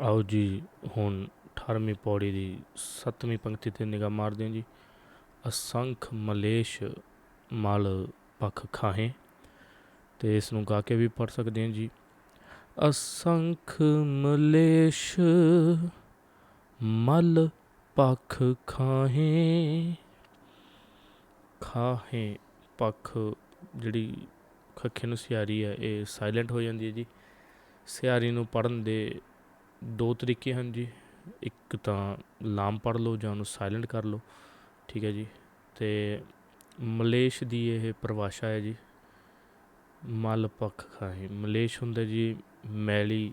ਆਓ ਜੀ, ਹੁਣ 18ਵੀਂ ਪੌੜੀ ਦੀ 7ਵੀਂ ਪੰਕਤੀ ਤੇ ਨਿਗਾਹ ਮਾਰਦੇ ਹਾਂ ਜੀ। ਅਸੰਖ ਮਲੇਸ਼ ਮਲ ਪਖ ਖਾਹੇ। ਤੇ ਇਸ ਨੂੰ ਗਾ ਕੇ ਵੀ ਪੜ ਸਕਦੇ ਹਾਂ ਜੀ। ਅਸੰਖ ਮਲੇਸ਼ ਮਲ ਪਖ ਖਾਹੇ। ਖਾਹੇ ਪਖ ਜਿਹੜੀ ਖੱਖੇ ਨੂੰ ਸਿਆਰੀ ਹੈ, ਇਹ ਸਾਇਲੈਂਟ ਹੋ ਜਾਂਦੀ ਹੈ ਜੀ। ਸਿਆਰੀ ਨੂੰ ਪੜਨ ਦੇ ਦੋ ਤਰੀਕੇ ਹਨ ਜੀ। ਇੱਕ ਤਾਂ ਲਾਮ ਪੜ੍ਹ ਲਓ ਜਾਂ ਉਹਨੂੰ ਸਾਇਲੈਂਟ ਕਰ ਲਓ, ਠੀਕ ਹੈ ਜੀ। ਤੇ ਮਲੇਸ਼ ਦੀ ਇਹ ਪਰਿਭਾਸ਼ਾ ਹੈ ਜੀ। ਮਲ ਪੱਖ ਖਾਏ ਮਲੇਸ਼ ਹੁੰਦਾ ਜੀ ਮੈਲੀ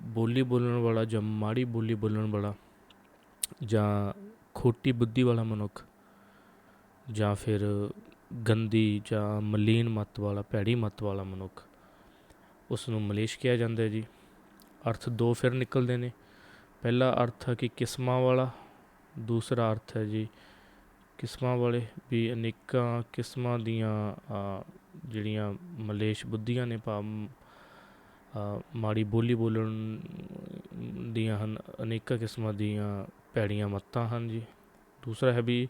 ਬੋਲੀ ਬੋਲਣ ਵਾਲਾ ਜਾਂ ਮਾੜੀ ਬੋਲੀ ਬੋਲਣ ਵਾਲਾ ਜਾਂ ਖੋਟੀ ਬੁੱਧੀ ਵਾਲਾ ਮਨੁੱਖ ਜਾਂ ਫਿਰ ਗੰਦੀ ਜਾਂ ਮਲੀਨ ਮਤ ਵਾਲਾ, ਭੈੜੀ ਮਤ ਵਾਲਾ ਮਨੁੱਖ। ਉਸ ਨੂੰ ਮਲੇਸ਼ ਕਿਹਾ ਜਾਂਦਾ ਹੈ ਜੀ। ਅਰਥ ਦੋ ਫਿਰ ਨਿਕਲਦੇ ਨੇ। ਪਹਿਲਾ ਅਰਥ ਹੈ ਕਿ ਕਿਸਮਾਂ ਵਾਲਾ, ਦੂਸਰਾ ਅਰਥ ਹੈ ਜੀ ਕਿਸਮਾਂ ਵਾਲੇ ਵੀ ਅਨੇਕਾਂ ਕਿਸਮਾਂ ਦੀਆਂ ਜਿਹੜੀਆਂ ਮਲੇਸ਼ ਬੁੱਧੀਆਂ ਨੇ ਭਾਵ ਮਾੜੀ ਬੋਲੀ ਬੋਲਣ ਦੀਆਂ ਹਨ, ਅਨੇਕਾਂ ਕਿਸਮਾਂ ਦੀਆਂ ਭੈੜੀਆਂ ਮੱਤਾਂ ਹਨ ਜੀ। ਦੂਸਰਾ ਹੈ ਵੀ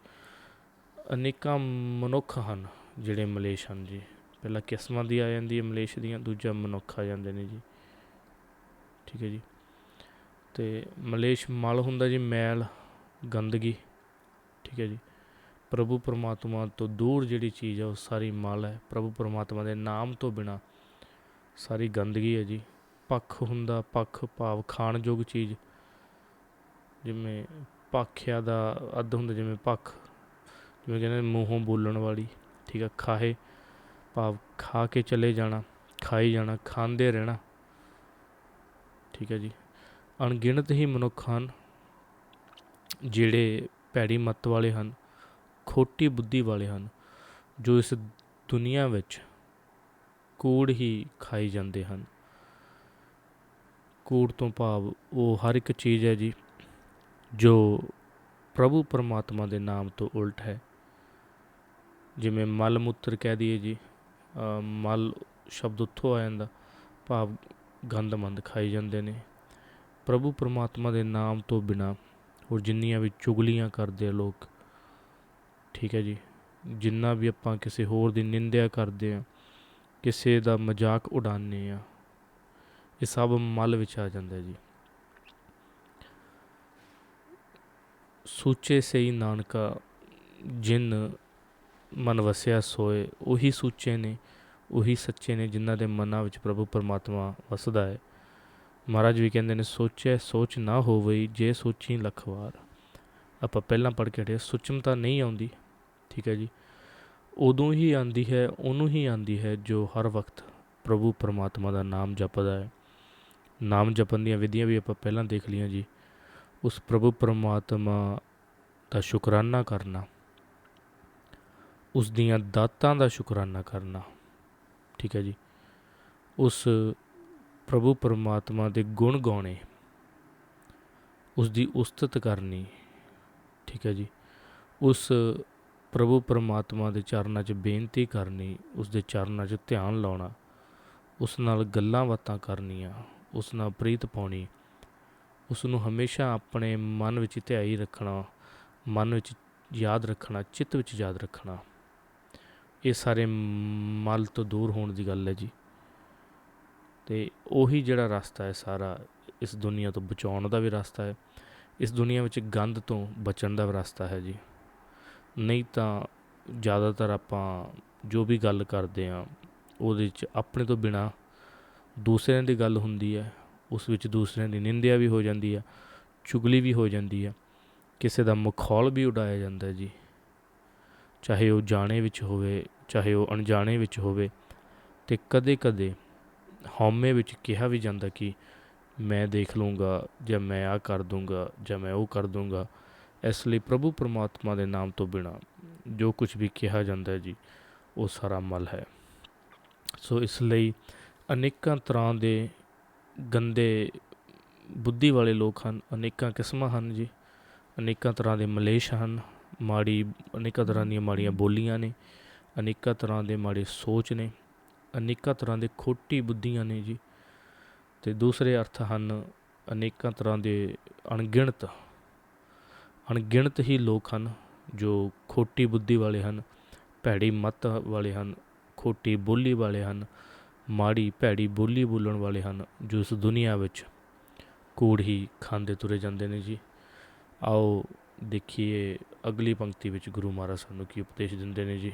ਅਨੇਕਾਂ ਮਨੁੱਖ ਹਨ ਜਿਹੜੇ ਮਲੇਸ਼ ਹਨ ਜੀ। ਪਹਿਲਾਂ ਕਿਸਮਾਂ ਦੀ ਆ ਜਾਂਦੀ ਹੈ ਮਲੇਸ਼ ਦੀਆਂ, ਦੂਜਾ ਮਨੁੱਖ ਆ ਜਾਂਦੇ ਨੇ ਜੀ। ਠੀਕ ਹੈ ਜੀ। ਤੇ ਮਲੇਸ਼ ਮਲ ਹੁੰਦਾ ਜੀ ਮੈਲ, ਗੰਦਗੀ, ਠੀਕ ਹੈ ਜੀ। ਪ੍ਰਭੂ ਪਰਮਾਤਮਾ ਤੋਂ ਦੂਰ ਜਿਹੜੀ ਚੀਜ਼ ਹੈ ਉਹ ਸਾਰੀ ਮਲ ਹੈ। ਪ੍ਰਭੂ ਪਰਮਾਤਮਾ ਦੇ ਨਾਮ ਤੋਂ ਬਿਨਾ ਸਾਰੀ ਗੰਦਗੀ ਹੈ ਜੀ। ਪੱਖ ਹੁੰਦਾ, ਪੱਖ, ਭਾਵ ਖਾਣਯੋਗ ਚੀਜ਼। ਜਿਵੇਂ ਪਾਖਿਆ ਦਾ ਅੱਧ ਹੁੰਦਾ, ਜਿਵੇਂ ਪੱਖ, ਜਿਵੇਂ ਕਹਿੰਦੇ ਮੂੰਹੋਂ ਬੋਲਣ ਵਾਲੀ, ਠੀਕ ਹੈ ਖਾਹੇ ਭਾਵ ਖਾ ਕੇ ਚਲੇ ਜਾਣਾ, ਖਾਈ ਜਾਣਾ, ਖਾਂਦੇ ਰਹਿਣਾ। ਠੀਕ ਹੈ ਜੀ। ਅਣਗਿਣਤ ਹੀ ਮਨੁੱਖ ਹਨ, ਜਿਹੜੇ ਭੈੜੀ ਮੱਤ ਵਾਲੇ ਹਨ, ਖੋਟੀ ਬੁੱਧੀ ਵਾਲੇ ਹਨ, ਜੋ ਇਸ ਦੁਨੀਆ ਵਿੱਚ ਕੂੜ ਹੀ ਖਾਈ ਜਾਂਦੇ ਹਨ। ਕੂੜ ਤੋਂ ਭਾਵ ਉਹ ਹਰ ਇੱਕ ਚੀਜ਼ ਹੈ ਜੀ, ਜੋ ਪ੍ਰਭੂ ਪਰਮਾਤਮਾ ਦੇ ਨਾਮ ਤੋਂ ਉਲਟ ਹੈ। ਜਿਵੇਂ ਮਲ ਮੂਤਰ ਕਹਿ ਦਈਏ ਜੀ ਮਲ ਸ਼ਬਦ ਉੱਥੋਂ ਆ ਜਾਂਦਾ, ਭਾਵ ਗੰਦਮੰਦ ਖਾਈ ਜਾਂਦੇ ਨੇ। ਪ੍ਰਭੂ ਪਰਮਾਤਮਾ ਦੇ ਨਾਮ ਤੋਂ ਬਿਨਾ ਹੋਰ ਜਿੰਨੀਆਂ ਵੀ ਚੁਗਲੀਆਂ ਕਰਦੇ ਆ ਲੋਕ, ਠੀਕ ਹੈ ਜੀ, ਜਿੰਨਾ ਵੀ ਆਪਾਂ ਕਿਸੇ ਹੋਰ ਦੀ ਨਿੰਦਿਆ ਕਰਦੇ ਆ, ਕਿਸੇ ਦਾ ਮਜ਼ਾਕ ਉਡਾਉਂਦੇ ਆ, ਇਹ ਸਭ ਮਲ ਵਿੱਚ ਆ ਜਾਂਦਾ ਜੀ। ਸੂਚੇ ਸਈ ਨਾਨਕਾ ਜਿਨ ਮਨ ਵਸਿਆ ਸੋਏ, ਉਹੀ ਸੂਚੇ ਨੇ ਉਹੀ ਸੱਚੇ ਨੇ ਜਿਨ੍ਹਾਂ ਦੇ ਮਨਾਂ ਵਿੱਚ ਪ੍ਰਭੂ ਪਰਮਾਤਮਾ ਵਸਦਾ ਹੈ। ਮਹਾਰਾਜ ਵੀ ਕਹਿੰਦੇ ਨੇ ਸੋਚੇ ਸੋਚ ਨਾ ਹੋਵਈ ਜੇ ਸੋਚੀ ਲੱਖ ਵਾਰ ਆਪਾਂ ਪਹਿਲਾਂ ਪੜ੍ਹ ਕੇ ਹਟੇ ਸੁਚਮਤਾ ਨਹੀਂ ਆਉਂਦੀ, ਠੀਕ ਹੈ ਜੀ। ਉਦੋਂ ਹੀ ਆਂਦੀ ਹੈ, ਉਹਨੂੰ ਹੀ ਆਂਦੀ ਹੈ, ਜੋ ਹਰ ਵਕਤ ਪ੍ਰਭੂ ਪਰਮਾਤਮਾ ਦਾ ਨਾਮ ਜਪਦਾ ਹੈ। ਨਾਮ ਜਪਣ ਦੀਆਂ ਵਿਧੀਆਂ ਵੀ ਆਪਾਂ ਪਹਿਲਾਂ ਦੇਖ ਲਈਆਂ ਜੀ। ਉਸ ਪ੍ਰਭੂ ਪਰਮਾਤਮਾ ਦਾ ਸ਼ੁਕਰਾਨਾ ਕਰਨਾ, ਉਸ ਦੀਆਂ ਦਾਤਾਂ ਦਾ ਸ਼ੁਕਰਾਨਾ ਕਰਨਾ। ਠੀਕ ਹੈ ਜੀ। ਉਸ ਪ੍ਰਭੂ ਪਰਮਾਤਮਾ ਦੇ ਗੁਣ ਗਾਉਣੇ ਉਸ ਦੀ ਉਸਤਤ ਕਰਨੀ, ਠੀਕ ਹੈ ਜੀ। ਉਸ ਪ੍ਰਭੂ ਪਰਮਾਤਮਾ ਦੇ ਚਰਨਾਂ 'ਚ ਬੇਨਤੀ ਕਰਨੀ ਉਸ ਦੇ ਚਰਨਾਂ 'ਚ ਧਿਆਨ ਲਾਉਣਾ, ਉਸ ਨਾਲ ਗੱਲਾਂ ਬਾਤਾਂ ਕਰਨੀਆਂ, ਉਸ ਨਾਲ ਪ੍ਰੀਤ ਪਾਉਣੀ, ਉਸ ਨੂੰ ਹਮੇਸ਼ਾ ਆਪਣੇ ਮਨ ਵਿੱਚ ਧਿਆਈ ਰੱਖਣਾ, ਮਨ ਵਿੱਚ ਯਾਦ ਰੱਖਣਾ, ਚਿੱਤ ਵਿੱਚ ਯਾਦ ਰੱਖਣਾ। ਇਹ ਸਾਰੇ ਮਲ ਤੋਂ ਦੂਰ ਹੋਣ ਦੀ ਗੱਲ ਹੈ ਜੀ। ਤੇ ਉਹੀ ਜਿਹੜਾ ਰਸਤਾ ਹੈ ਸਾਰਾ, ਇਸ ਦੁਨੀਆ ਤੋਂ ਬਚਾਉਣ ਦਾ ਵੀ ਰਸਤਾ ਹੈ, ਇਸ ਦੁਨੀਆ ਵਿੱਚ ਗੰਦ ਤੋਂ ਬਚਣ ਦਾ ਵੀ ਰਸਤਾ ਹੈ ਜੀ। ਨਹੀਂ ਤਾਂ ਜ਼ਿਆਦਾਤਰ ਆਪਾਂ ਜੋ ਵੀ ਗੱਲ ਕਰਦੇ ਆ ਉਹਦੇ ਵਿੱਚ ਆਪਣੇ ਤੋਂ ਬਿਨਾ ਦੂਸਰਿਆਂ ਦੀ ਗੱਲ ਹੁੰਦੀ ਹੈ, ਉਸ ਵਿੱਚ ਦੂਸਰਿਆਂ ਦੀ ਨਿੰਦਿਆ ਵੀ ਹੋ ਜਾਂਦੀ ਹੈ, ਚੁਗਲੀ ਵੀ ਹੋ ਜਾਂਦੀ ਹੈ, ਕਿਸੇ ਦਾ ਮਖੌਲ ਵੀ ਉਡਾਇਆ ਜਾਂਦਾ ਜੀ। ਚਾਹੇ ਉਹ ਜਾਣੇ ਵਿੱਚ ਹੋਵੇ, ਚਾਹੇ ਉਹ ਅਣਜਾਣੇ ਵਿੱਚ ਹੋਵੇ, ਤੇ ਕਦੇ-ਕਦੇ ਹਉਮੈ ਵਿੱਚ ਕਿਹਾ ਵੀ ਜਾਂਦਾ ਕਿ ਮੈਂ ਦੇਖ ਲੂੰਗਾ ਜਾਂ ਮੈਂ ਆ ਕਰ ਦੂੰਗਾ ਜਾਂ ਮੈਂ ਉਹ ਕਰ ਦੂੰਗਾ ਇਸ ਲਈ ਪ੍ਰਭੂ ਪਰਮਾਤਮਾ ਦੇ ਨਾਮ ਤੋਂ ਬਿਨਾ ਜੋ ਕੁਝ ਵੀ ਕਿਹਾ ਜਾਂਦਾ ਹੈ ਜੀ, ਉਹ ਸਾਰਾ ਮਲ ਹੈ। ਸੋ ਇਸ ਲਈ ਅਨੇਕਾਂ ਤਰ੍ਹਾਂ ਦੇ ਗੰਦੇ ਬੁੱਧੀ ਵਾਲੇ ਲੋਕ ਹਨ, ਅਨੇਕਾਂ ਕਿਸਮਾਂ ਹਨ ਜੀ, ਅਨੇਕਾਂ ਤਰ੍ਹਾਂ ਦੇ ਮਲੇਸ਼ ਹਨ ਮਾੜੀ, ਅਨੇਕਾਂ ਤਰ੍ਹਾਂ ਦੀਆਂ ਮਾੜੀਆਂ ਬੋਲੀਆਂ ਨੇ, ਅਨੇਕਾਂ ਤਰ੍ਹਾਂ ਦੇ ਮਾੜੇ ਸੋਚ ਨੇ, ਅਨੇਕਾਂ ਤਰ੍ਹਾਂ ਦੇ ਖੋਟੀ ਬੁੱਧੀਆਂ ਨੇ ਜੀ। ਤੇ ਦੂਸਰੇ ਅਰਥ ਹਨ ਅਨੇਕਾਂ ਤਰ੍ਹਾਂ ਦੇ ਅਣਗਿਣਤ। ਅਣਗਿਣਤ ਹੀ ਲੋਕ ਹਨ ਜੋ ਖੋਟੀ ਬੁੱਧੀ ਵਾਲੇ ਹਨ, ਭੈੜੀ ਮੱਤ ਵਾਲੇ ਹਨ, ਖੋਟੀ ਬੋਲੀ ਵਾਲੇ ਹਨ, ਮਾੜੀ, ਭੈੜੀ ਬੋਲੀ ਬੋਲਣ ਵਾਲੇ ਹਨ ਜੋ ਇਸ ਦੁਨੀਆ ਵਿੱਚ ਕੂੜ ਹੀ ਖਾਂਦੇ ਤੁਰੇ ਜਾਂਦੇ ਨੇ ਜੀ। ਆਓ ਦੇਖੀਏ ਅਗਲੀ ਪੰਕਤੀ ਵਿੱਚ ਗੁਰੂ ਮਹਾਰਾਜ ਸਾਨੂੰ ਕੀ ਉਪਦੇਸ਼ ਦਿੰਦੇ ਨੇ ਜੀ।